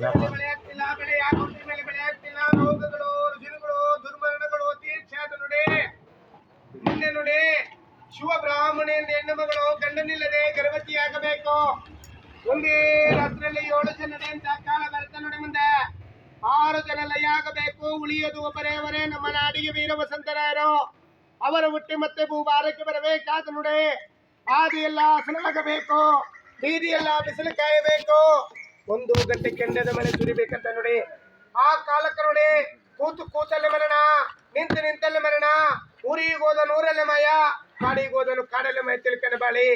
ಕೊಟ್ಟ ಮೇಲೆ ಮಳೆ ಬೆಳೆ ಯಾಕೊಟ್ಟ ಮೇಲೆ ಬೆಳೆ ಆಗ್ತಿಲ್ಲ ರೋಗಗಳು ರುಜಿನಗಳು ದುರ್ಮರಣಗಳು ಅತಿ ಹೆಚ್ಚಾದ ನೋಡಿ. ಮುಂದೆ ನೋಡಿ ಶಿವ ಬ್ರಾಹ್ಮಣಿ ಎಂದ ಹೆಣ್ಣು ಮಗಳು ಗಂಡನಿಲ್ಲದೆ ಗರ್ಭವತಿಯಾಗಬೇಕು. ಒಂದೇ ರಾತ್ರಿಯಲ್ಲಿ ಏಳು ಜನರೇ ಅಂತ ಕಾಲ ನೋಡಿ ಮುಂದೆ. ಆರು ಜನ ಲಯಾಗಬೇಕು ಉಳಿಯೋದು ಒಬ್ಬರೇ ಅವರೇ ನಮ್ಮ ನಾಡಿಗೆ ವೀರ ವಸಂತರಾಯರು. ಅವರ ಹುಟ್ಟಿ ಮತ್ತೆ ಭೂಭಾರಕ್ಕೆ ಬರಬೇಕಾದ ನುಡಿ. ಹಾದಿಯೆಲ್ಲ ಹಸನಾಗಬೇಕು ಬೀದಿಯೆಲ್ಲ ಬಿಸಿಲು ಕಾಯಬೇಕು. ಒಂದು ಗಂಟೆ ಕೆಂಡದ ಮೇಲೆ ಸುರಿಬೇಕಂತ ನೋಡಿ. ಆ ಕಾಲಕ್ಕೆ ನೋಡಿ, ಕೂತು ಕೂತಲ್ಲಿ ಮರಣ, ನಿಂತು ನಿಂತಲ್ಲಿ ಮರಣ. ಊರಿಗೆ ಹೋದನು ಊರಲ್ಲೇ ಮಾಯ, ಕಾಡಿಗೆ ಹೋದನು ಕಾಡಲ್ಲೇ ಮಾಯ ತಿಳ್ಕೊಂಡು ಬಾಳಿ.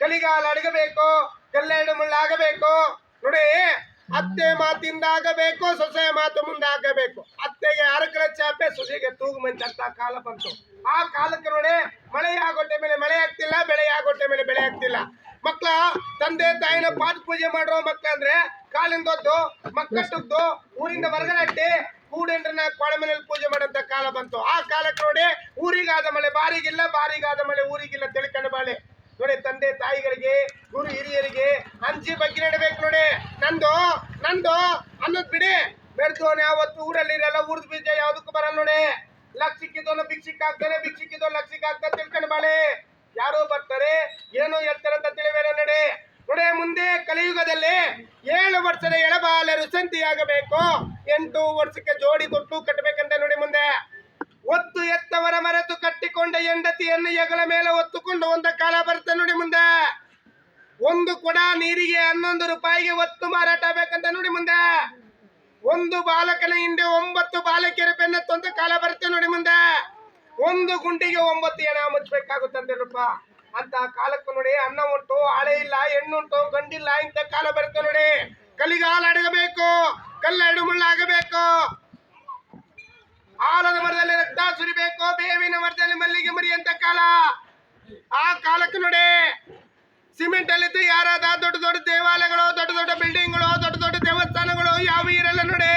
ಕಲಿಗಾಲ ಅಡಗಬೇಕು, ಕಲ್ಲೆರಡು ಮುಳ್ಳಾಗಬೇಕು ನೋಡಿ, ಅತ್ತೆ ಮಾತಿಂದ ಆಗಬೇಕು, ಸೊಸೆಯ ಮಾತು ಮುಂದೆ ಆಗಬೇಕು. ಅತ್ತೆಗೆ ಅರಕರ ಚಾಪೆ, ಸೊಸೆಗೆ ತೂಗು ಮಂಚ ಅಂತ ಕಾಲ ಬಂತು. ಆ ಕಾಲಕ್ಕೆ ನೋಡಿ ಮಳೆ ಆಗೋಟೆ ಮೇಲೆ ಮಳೆ ಆಗ್ತಿಲ್ಲ ಬೆಳೆ ಆಗೋಟೆ ಮೇಲೆ ಬೆಳೆ ಆಗ್ತಿಲ್ಲ. ಮಕ್ಕಳ ತಂದೆ ತಾಯಿನ ಪಾದ ಪೂಜೆ ಮಾಡಿರೋ ಮಕ್ಕಳ ಅಂದ್ರೆ ಕಾಲಿಂದೊದ್ದು ಮಕ್ಕಟ್ಟದ್ದು, ಊರಿಂದ ಹೊರಗಡೆ ಕೂಡೆಂಡ್ರನ್ನ ಕೊಳೆ ಮನೇಲಿ ಪೂಜೆ ಮಾಡಂತ ಕಾಲ ಬಂತು. ಆ ಕಾಲಕ್ಕೆ ನೋಡಿ ಊರಿಗಾದ ಮಳೆ, ಬಾರಿಗಿಲ್ಲ, ಬಾರಿಗಾದ ಮಳೆ, ಊರಿಗಿಲ್ಲ ತಿಳ್ಕೊಂಡು ಬಾಳೆ. ನೋಡಿ ತಂದೆ ತಾಯಿಗಳಿಗೆ, ಗುರು ಹಿರಿಯರಿಗೆ ಅಂಜಿ ಬಗ್ಗೆ ನಡಬೇಕು ನೋಡಿ. ನಂದು ನಂದು ಅನ್ನೋದ್ ಬಿಡಿ. ಬೆಳ್ದೋನ್ ಯಾವತ್ತು ಊರಲ್ಲಿ ಇರಲ್ಲ, ಊರ್ದ ಬೀಜ ಯಾವ್ದಕ್ಕೂ ಬರಲ್ಲ ನೋಡಿ. ಲಕ್ಷಿಕ್ಕಿದ್ದೋನು ಭಿಕ್ಷಿಕ್ ಆಗ್ತಾನೆ ಭಿಕ್ಷಿಕ್ಕಿದ್ದೋ ಲಕ್ಷಕ್ಕೆ ಆಗ್ತಾನೆ ತಿಳ್ಕೊಂಡು ಬಾಳೆ. ಯಾರೋ ಬರ್ತಾರೆ ಏನೋ ಹೇಳ್ತಾರೆ ಅಂತ ತಿಳಿಬೇಡ ನೋಡಿ ನೋಡಿ ಮುಂದೆ ಕಲಿಯುಗದಲ್ಲಿ ಏಳು ವರ್ಷದ ಎಳಬಾಲರು ಸಂತಿಯಾಗಬೇಕು. ಎಂಟು ವರ್ಷಕ್ಕೆ ಜೋಡಿ ತೊಟ್ಟು ಕಟ್ಟಬೇಕಂತ ನೋಡಿ ಮುಂದೆ. ಒತ್ತು ಎತ್ತವರ ಮರೆತು ಕಟ್ಟಿಕೊಂಡ ಹೆಂಡತಿಯನ್ನು ಹೆಗಲ ಮೇಲೆ ಒತ್ತುಕೊಂಡು ಒಂದ ಕಾಲ ಬರುತ್ತೆ ನೋಡಿ ಮುಂದೆ. ಒಂದು ಕೊಡ ನೀರಿಗೆ ಹನ್ನೊಂದು ರೂಪಾಯಿಗೆ ಒತ್ತು ಮಾರಾಟ ಬೇಕಂತ ನೋಡಿ ಮುಂದೆ. ಒಂದು ಬಾಲಕನ ಹಿಂದೆ ಒಂಬತ್ತು ಬಾಲಕಿಯರ ಬೆನ್ನತ್ತೊಂದು ಕಾಲ ಬರುತ್ತೆ ನೋಡಿ ಮುಂದೆ. ಒಂದು ಗುಂಡಿಗೆ ಒಂಬತ್ತು ಎಣ ಮುಚ್ಚಬೇಕಾಗುತ್ತಂತೆ ರೂಪ. ಅಂತ ಕಾಲಕ್ಕೂ ನೋಡಿ ಅನ್ನ ಉಂಟು, ಆಳೆ ಇಲ್ಲ ಹೆಣ್ಣುಂಟು ಗಂಡಿಲ್ಲ ಇಂಥ ಕಾಲ ಬರುತ್ತೆ ನೋಡಿ. ಕಲಿಗಾಲ ಅಡಗಬೇಕು, ಕಲ್ಲೆರಡು ಮುಳ್ಳಾಗಬೇಕು ಆಲದ ಮರದಲ್ಲಿ ರಕ್ತ ಸುರಿಬೇಕು, ಬೇವಿನ ಮರದಲ್ಲಿ ಮಲ್ಲಿಗೆ ಮರಿ ಅಂತ ಕಾಲ. ಆ ಕಾಲಕ್ಕೆ ನೋಡಿ, ಸಿಮೆಂಟ್ ಅಲ್ಲಿ ಯಾರಾದ ದೊಡ್ಡ ದೊಡ್ಡ ದೇವಾಲಯಗಳು, ದೊಡ್ಡ ದೊಡ್ಡ ಬಿಲ್ಡಿಂಗ್ಗಳು, ದೊಡ್ಡ ದೊಡ್ಡ ದೇವಸ್ಥಾನಗಳು ಯಾವ ಇರಲ್ಲ ನೋಡಿ.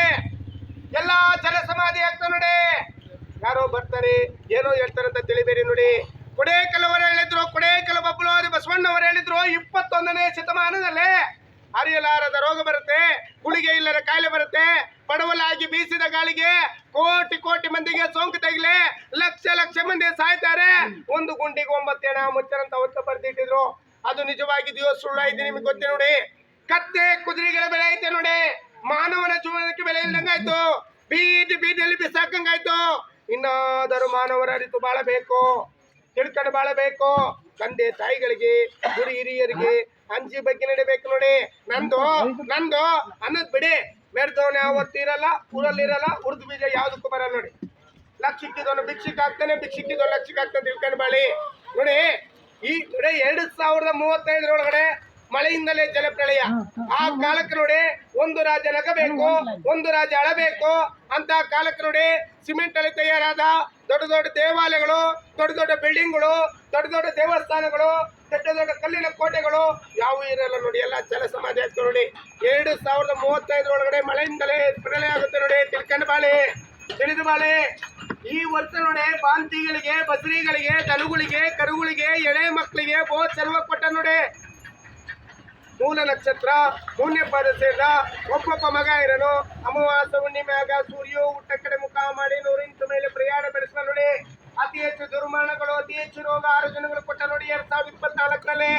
ಎಲ್ಲಾ ಜಲ ಸಮಾಧಿ ಆಗ್ತಾವ ನೋಡಿ. ಯಾರೋ ಬರ್ತಾರೆ, ಏನೋ ಹೇಳ್ತಾರೆ ಅಂತ ತಿಳಿಬೇಡಿ ನೋಡಿ. ಕೊಡೆ ಕೆಲವರು ಇಪ್ಪತ್ತೊಂದನೇ ಶತಮಾನದಲ್ಲಿ ಅರಿಯಲಾರದ ರೋಗ ಬರುತ್ತೆ, ಗುಳಿಗೆ ಇಲ್ಲದ ಕಾಯಿಲೆ ಬರುತ್ತೆ ಪಡವಲಾಗಿ ಬೀಸಿದ ಗಾಳಿಗೆ ಕೋಟಿ ಕೋಟಿ ಮಂದಿಗೆ ಸೋಂಕು ತಗಿಲೆ ಲಕ್ಷ ಲಕ್ಷ ಮಂದಿ ಸಾಯ್ತಾರೆ. ಒಂದು ಗುಂಡಿಗೆ ಒಂಬತ್ತು ಎಣ ಮುಚ್ಚರಂತ ಹೊತ್ತ ಬರ್ದಿಟ್ಟಿದ್ರು. ಅದು ನಿಜವಾಗಿದೆಯೋ ಸುಳ್ಳಾಯ್ತು ನಿಮಗೆ ಗೊತ್ತೇ ನೋಡಿ. ಕತ್ತೆ ಕುದುರೆಗಳ ಬೆಲೆ ಐತೆ ನೋಡಿ. ಮಾನವನ ಜೀವನಕ್ಕೆ ಬೆಲೆ ಇಲ್ದಂಗಾಯ್ತು. ಬೀದಿ ಬೀದಿಯಲ್ಲಿ ಬಿಸಾಕಂಗಾಯ್ತು. ಇನ್ನಾದರೂ ಮಾನವರ ಅರಿತು ಬಾಳಬೇಕು. ತಿಳ್ಕೊಂಡು ಬಾಳಬೇಕು ತಂದೆ ತಾಯಿಗಳಿಗೆ, ಗುರು ಹಿರಿಯರಿಗೆ ಅಂಜಿ ಬಗ್ಗೆ ನಡಿಬೇಕು ನೋಡಿ. ನಂದು ನಂದು ಅನ್ನದ್ ಬಿಡಿ. ಮೆರೆದವನು ಯಾವತ್ತು ಇರಲ್ಲ, ಊರಲ್ಲಿ ಇರಲ್ಲ, ಉರ್ದು ಬೀಜ ಯಾವ್ದಕ್ಕೂ ಬರಲ್ಲ ನೋಡಿ. ಲಕ್ಷಕ್ಕಿದವನು ಭಿಕ್ಷಿಕ್ ಆಗ್ತಾನೆ ಭಿಕ್ಷಿಕ್ಕಿದವನು ಲಕ್ಷಕ್ಕೆ ಆಗ್ತಾನೆ ತಿಳ್ಕೊಂಡು ಬಾಳಿ ನೋಡಿ, ಈ ನೋಡಿ ಎರಡು ಸಾವಿರದ ಮೂವತ್ತೈದರೊಳಗಡೆ ಮಳೆಯಿಂದಲೇ ಜಲಪ್ರಳಯ. ಆ ಕಾಲಕ್ಕೆ ನೋಡಿ ಒಂದು ರಾಜ್ಯ ನಗಬೇಕು ಒಂದು ರಾಜ್ಯ ಅಳಬೇಕು. ಅಂತ ಕಾಲಕ್ಕೆ ನೋಡಿ ಸಿಮೆಂಟ್ ಅಲ್ಲಿ ತಯಾರಾದ ದೊಡ್ಡ ದೊಡ್ಡ ದೇವಾಲಯಗಳು ದೊಡ್ಡ ದೊಡ್ಡ ಬಿಲ್ಡಿಂಗ್ಗಳು ದೊಡ್ಡ ದೊಡ್ಡ ದೇವಸ್ಥಾನಗಳು ದೊಡ್ಡ ದೊಡ್ಡ ಕಲ್ಲಿನ ಕೋಟೆಗಳು ಯಾವ ಇರಲ್ಲ ನೋಡಿ ಎಲ್ಲ ಜಲ ಸಮಾಧಿ ಆಯ್ತು ನೋಡಿ. ಎರಡು ಸಾವಿರದ ಮೂವತ್ತೈದರೊಳಗಡೆ ಮಳೆಯಿಂದಲೇ ಪ್ರಳಯ ಆಗುತ್ತೆ ನೋಡಿ ತಿಳ್ಕೊಂಡು ಬಾಳೆ ತಿಳಿದು ಬಾಳೆ. ಈ ವರ್ಷ ನೋಡಿ ಬಾಂತಿಗಳಿಗೆ ಬಸರಿಗಳಿಗೆ ದನಗಳಿಗೆ ಕರುಗಳಿಗೆ ಎಳೆ ಮಕ್ಕಳಿಗೆ ಬಹುತ್ ಚೆಲುವ ಕೊಟ್ಟ ನೋಡಿ. ಮೂಲ ನಕ್ಷತ್ರ ಮೂನ್ಯ ಪಾದ ಒಬ್ಬೊಬ್ಬ ಮಗ ಇರನು ಅಮಾವಾಸ ಹುಣ್ಣಿಮೆ, ಆಗ ಸೂರ್ಯ ಊಟ ಕಡೆ ಮುಖ ಮಾಡಿ ನೂರಿಂಟು ಮೇಲೆ ಪ್ರಯಾಣ ಬೆಳೆಸುವ ನೋಡಿ. ಅತಿ ಹೆಚ್ಚು ದುರ್ಮರಣಗಳು, ಅತಿ ಹೆಚ್ಚು ರೋಗ ಆರೋಗ್ಯಗಳು ಕೊಟ್ಟ ನೋಡಿ ಎರಡ್ ಸಾವಿರದ ಇಪ್ಪತ್ನಾಲ್ಕರಲ್ಲಿ.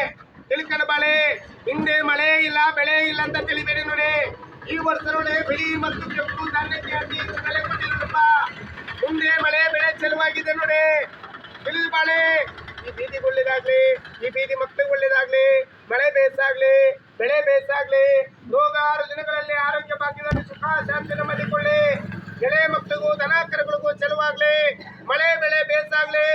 ತಿಳ್ಕೊಂಡು ಬಾಳೆ, ಹಿಂದೆ ಮಳೆ ಇಲ್ಲ, ಬೆಳೆ ಇಲ್ಲ ಅಂತ ತಿಳಿಬೇಡಿ ನೋಡಿ. ಈ ವರ್ಷ ನೋಡಿ ಬಿಳಿ ಮತ್ತು ಕೆಂಪು ಧಾನ್ಯಕ್ಕೆ ಅತಿ ಹೆಚ್ಚು ಬೆಲೆ ಮುಂದೆ ಮಳೆ, ಬೆಳೆ ಚೆಲುವಾಗಿದೆ ನೋಡಿ. ತಿಳಿದು ಬಾಳೆ ಈ ಬೀದಿಗೆ ಒಳ್ಳೇದಾಗ್ಲಿ ಈ ಬೀದಿ ಮಕ್ಕಳಿಗೆ ಒಳ್ಳೇದಾಗ್ಲಿ ಮಳೆ ಬೇಸಾಗ್ಲಿ, ಬೆಳೆ ಬೇಸಾಗ್ಲಿ ರೋಗಾರು ದಿನಗಳಲ್ಲಿ ಆರೋಗ್ಯ ಭಾಗ್ಯದಲ್ಲಿ ಸುಖ ಶಾಂತಿ ನೆಮ್ಮದಿಕೊಳ್ಳಿ ಎಳೆ ಮಕ್ಕಳಿಗೂ, ದನ ಕರುಗಳಿಗೂ ಚೆಲುವಾಗ್ಲಿ, ಮಳೆ, ಬೆಳೆ ಬೇಸಾಗ್ಲಿ.